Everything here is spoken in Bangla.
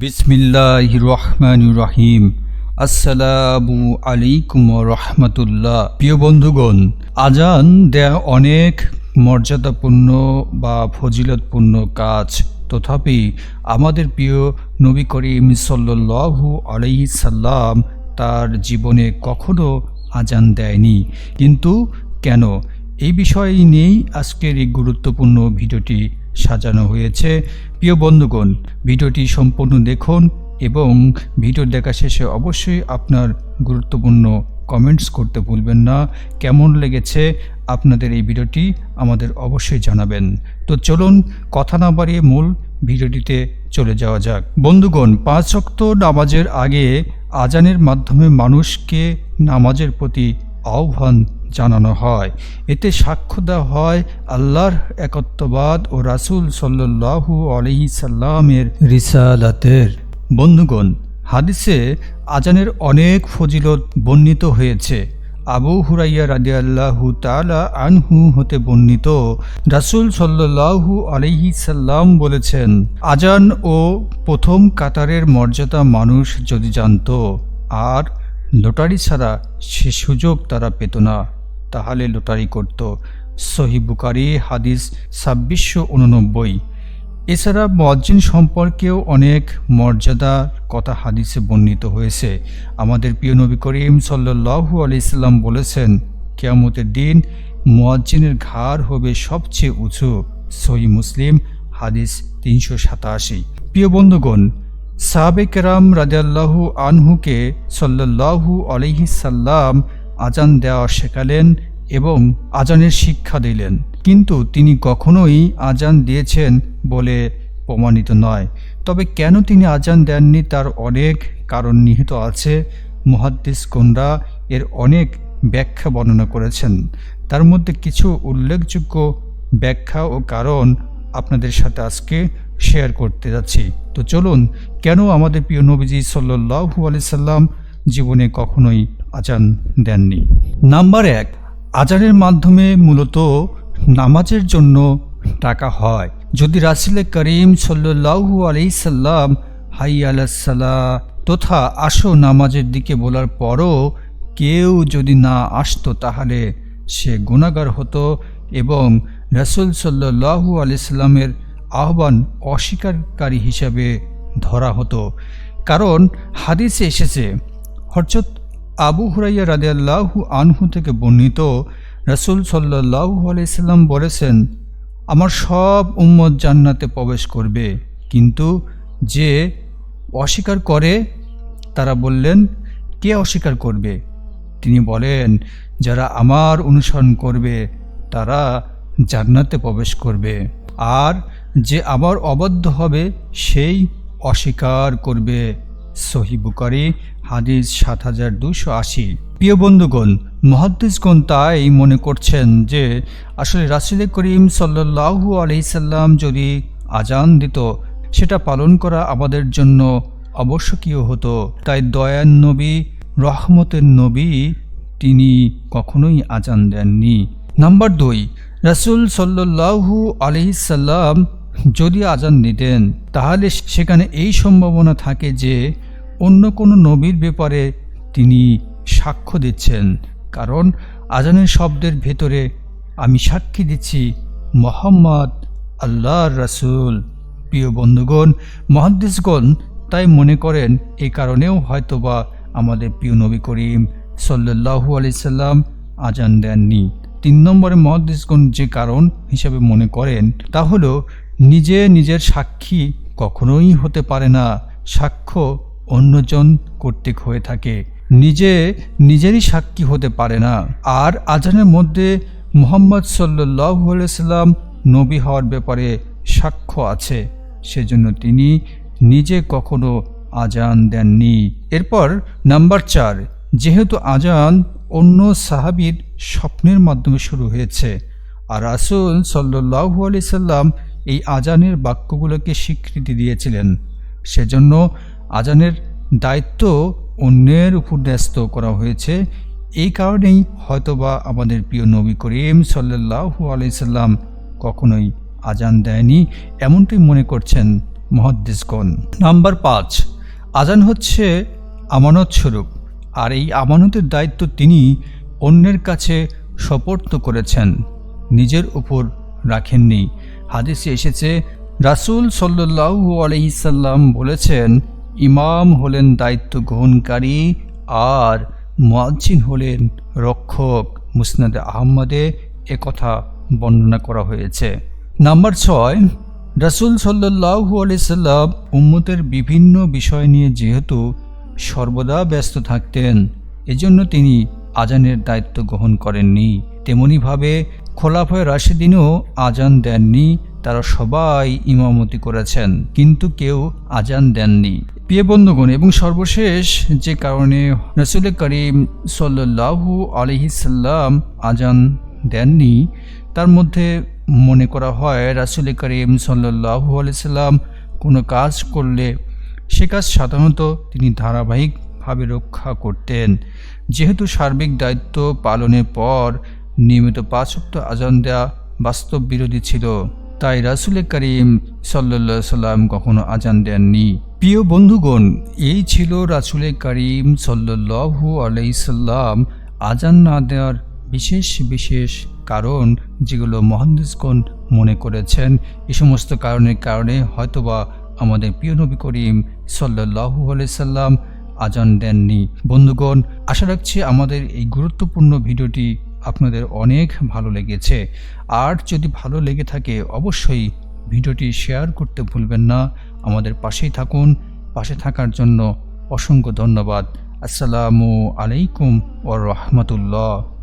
বিসমিল্লাহ রহমান রহিম আসসালামু আলাইকুম রহমতুল্লাহ। প্রিয় বন্ধুগণ, আজান দেয়া অনেক মর্যাদাপূর্ণ বা ফজিলতপূর্ণ কাজ। তথাপি আমাদের প্রিয় নবী করিম সাল্লু আলাইহি সাল্লাম তার জীবনে কখনো আজান দেয়নি। কিন্তু কেন? এই বিষয় নিয়েই আজকের এই গুরুত্বপূর্ণ ভিডিওটি সাজানো হয়েছে। প্রিয় বন্ধুগণ, ভিডিওটি সম্পূর্ণ দেখুন এবং ভিডিও দেখা শেষে অবশ্যই আপনার গুরুত্বপূর্ণ কমেন্টস করতে ভুলবেন না। কেমন লেগেছে আপনাদের এই ভিডিওটি আমাদের অবশ্যই জানাবেন। তো চলুন কথা না বাড়িয়ে মূল ভিডিওটিতে চলে যাওয়া যাক। বন্ধুগণ, পাঁচ অক্ত নামাজের আগে আজানের মাধ্যমে মানুষকে নামাজের প্রতি আহ্বান জানানো হয়। এতে সাক্ষ্য দেওয়া হয় আল্লাহর একত্ববাদ ও রাসুল সাল্লাল্লাহু আলাইহি সাল্লামের রিসালাতের। বন্ধুগণ, হাদিসে আজানের অনেক ফজিলত বর্ণিত হয়েছে। আবু হুরাইয়া রাদিয়াল্লাহু তালা আনহু হতে বর্ণিত, রাসূল সাল্লাল্লাহু আলাইহি সাল্লাম বলেছেন, আজান ও প্রথম কাতারের মর্যাদা মানুষ যদি জানতো, আর লটারি ছাড়া সে সুযোগ তারা পেত না। তাহলে লটারি করত। সহি বুকারি হাদিস ছাব্বিশশো উননব্বই। এছাড়া মজ্জিন সম্পর্কেও অনেক মর্যাদার কথা হাদিসে বর্ণিত হয়েছে। আমাদের প্রিয় নবী করিম সাল্লু আলাইসাল্লাম বলেছেন, কেয়ামতের দিন মুয়াজ্জিনের ঘাড় হবে সবচেয়ে উঁচু। সহি মুসলিম, হাদিস তিনশো সাতাশি। প্রিয় বন্ধুগণ, সাহাবে কেরাম রাজাল্লাহু আনহুকে সাল্লাহু আলহি সাল্লাম আজান দেওয়া শেখালেন এবং আজানের শিক্ষা দিলেন। কিন্তু তিনি কখনোই আজান দিয়েছেন বলে প্রমাণিত নয়। তবে কেন তিনি আজান দেননি তার অনেক কারণ নিহিত আছে। মুহাদ্দিস কোনরা এর অনেক ব্যাখ্যা বর্ণনা করেছেন। তার মধ্যে কিছু উল্লেখযোগ্য ব্যাখ্যা ও কারণ আপনাদের সাথে আজকে শেয়ার করতে যাচ্ছি। তো চলুন, কেন আমাদের প্রিয় নবীজি সাল্লু আলি সাল্লাম জীবনে কখনোই আজান দেননি। নাম্বার এক, আজানের মাধ্যমে মূলত নামাজের জন্য টাকা হয়। যদি রাসিল করিম সাল্লু আলি সাল্লাম হাই আলাসাল্লাহ তথা আসো নামাজের দিকে বলার পরও কেউ যদি না আসতো তাহলে সে গুণাগার হতো এবং রসুল সাল্লু আলি সাল্লামের আহ্বান অস্বীকারী হিসাবে ধরা হতো। কারণ হাদিসে এসেছে হরচত আবু হুরাইয়া রাদিয়াল্লাহু আনহু থেকে বর্ণিত, রসুল সাল্লাহু আলাইসাল্লাম বলেছেন, আমার সব উম্মত জান্নাতে প্রবেশ করবে। কিন্তু যে অস্বীকার করে, তারা বললেন, কে অস্বীকার করবে? তিনি বলেন, যারা আমার অনুসরণ করবে, তারা জান্নাতে প্রবেশ করবে। আর যে আবার অবদ্ধ হবে, সেই অস্বীকার করবে। সহি বুকারি, হাদিস সাত হাজার দুশো আশি। প্রিয় বন্ধুগণ মহাদ্দিসগণ তাই মনে করছেন যে, আসলে রাসুল করিম সাল্লাহু আলহিসাল্লাম যদি আজান দিত, সেটা পালন করা আমাদের জন্য আবশ্যকীয় হতো। তাই দয়ান নবী, রহমতের নবী তিনি কখনোই আজান দেননি। নাম্বার দুই, রাসুল সাল্লাহু আলহিসাল্লাম যদি আজান দিতেন, তাহলে সেখানে এই সম্ভাবনা থাকে যে অন্য কোনো নবীর ব্যাপারে তিনি সাক্ষ্য দিচ্ছেন, কারণ আজানের শব্দের ভেতরে আমি সাক্ষী দিচ্ছি মোহাম্মদ আল্লাহর রাসুল। প্রিয় বন্ধুগণ, মহাদ্দেশগণ তাই মনে করেন এই কারণেও হয়তোবা আমাদের প্রিয় নবী করিম সাল্লাহু আলি সাল্লাম আজান দেননি। তিন নম্বরে মহাদ্দিসগণ যে কারণ হিসাবে মনে করেন তা হলো, নিজে নিজের সাক্ষী কখনোই হতে পারে না। সাক্ষ্য অন্যজন কর্তৃক হয়ে থাকে। নিজে নিজেরই সাক্ষী হতে পারে না। আর আজানের মধ্যে মোহাম্মদ সাল্লু সাল্লাম নবী হওয়ার ব্যাপারে সাক্ষ্য আছে। সেজন্য তিনি নিজে কখনো আজান দেননি। এরপর নাম্বার চার, যেহেতু আজান অন্য সাহাবির স্বপ্নের মাধ্যমে শুরু হয়েছে, আর রাসুল সাল্লু আলি সাল্লাম এই আজানের বাক্যগুলোকে স্বীকৃতি দিয়েছিলেন, সেজন্য আজানের দায়িত্ব অন্যের উপর ন্যস্ত করা হয়েছে। এই কারণেই হয়তোবা আমাদের প্রিয় নবী করিম সাল্লাল্লাহু আলাইসাল্লাম কখনোই আজান দেয়নি এমনটাই মনে করছেন মহাদ্দেশগণ নাম্বার পাঁচ, আজান হচ্ছে আমানত স্বরূপ, আর এই আমানতের দায়িত্ব তিনি অন্যের কাছে সপর্দ করেছেন, নিজের উপর রাখেননি। হাদিসে এসেছে, রাসূল সাল্লাল্লাহু আলহিসাল্লাম বলেছেন ইমাম হলেন দায়িত্ব গ্রহণকারী আর মুয়াজ্জিন হলেন রক্ষক। মুসনাদে আহমদে একথা বর্ণনা করা হয়েছে। নাম্বার ছয়, রাসূল সাল্লাল্লাহু আলাইসাল্লাম উম্মতের বিভিন্ন বিষয় নিয়ে যেহেতু সর্বদা ব্যস্ত থাকতেন, এজন্য তিনি আজানের দায়িত্ব গ্রহণ করেননি। তেমনিভাবে খোলাফয় রাশেদিনও আজান দেননি, তারা সবাই ইমামতি করেছেন, কিন্তু কেউ আজান দেননি। প্রিয় বন্ধুগণ, এবং সর্বশেষ যে কারণে রসুল করিম সাল্লাহু আলহিসাল্লাম আজান দেননি, তার মধ্যে মনে করা হয় রাসুল করিম সাল্লাহু আলাইসাল্লাম কোনো কাজ করলে সে কাজ সাধারণত তিনি ধারাবাহিকভাবে রক্ষা করতেন। যেহেতু সার্বিক দায়িত্ব পালনের পর নিয়মিত পাঁচক্ত আজান দেওয়া বাস্তব বিরোধী ছিল। তাই রাসুল করিম সাল্লা সাল্লাম কখনো আজান দেননি। প্রিয় বন্ধুগণ, এই ছিল রাসুল করিম সাল্লু আলাইসাল্লাম আজান না দেওয়ার বিশেষ বিশেষ কারণ যেগুলো মহান্দিসগণ মনে করেছেন। এ সমস্ত কারণের কারণে হয়তোবা আমাদের প্রিয় নবী করিম সাল্লাহু সাল্লাম আজান দেননি। বন্ধুগণ, আশা রাখছি আমাদের এই গুরুত্বপূর্ণ ভিডিওটি আপনাদের অনেক ভালো লেগেছে। আর যদি ভালো লেগে থাকে, অবশ্যই ভিডিওটি শেয়ার করতে ভুলবেন না। আমাদের পাশেই থাকুন। পাশে থাকার জন্য অসংখ্য ধন্যবাদ। আসসালামু আলাইকুম ও রহমতুল্লাহ।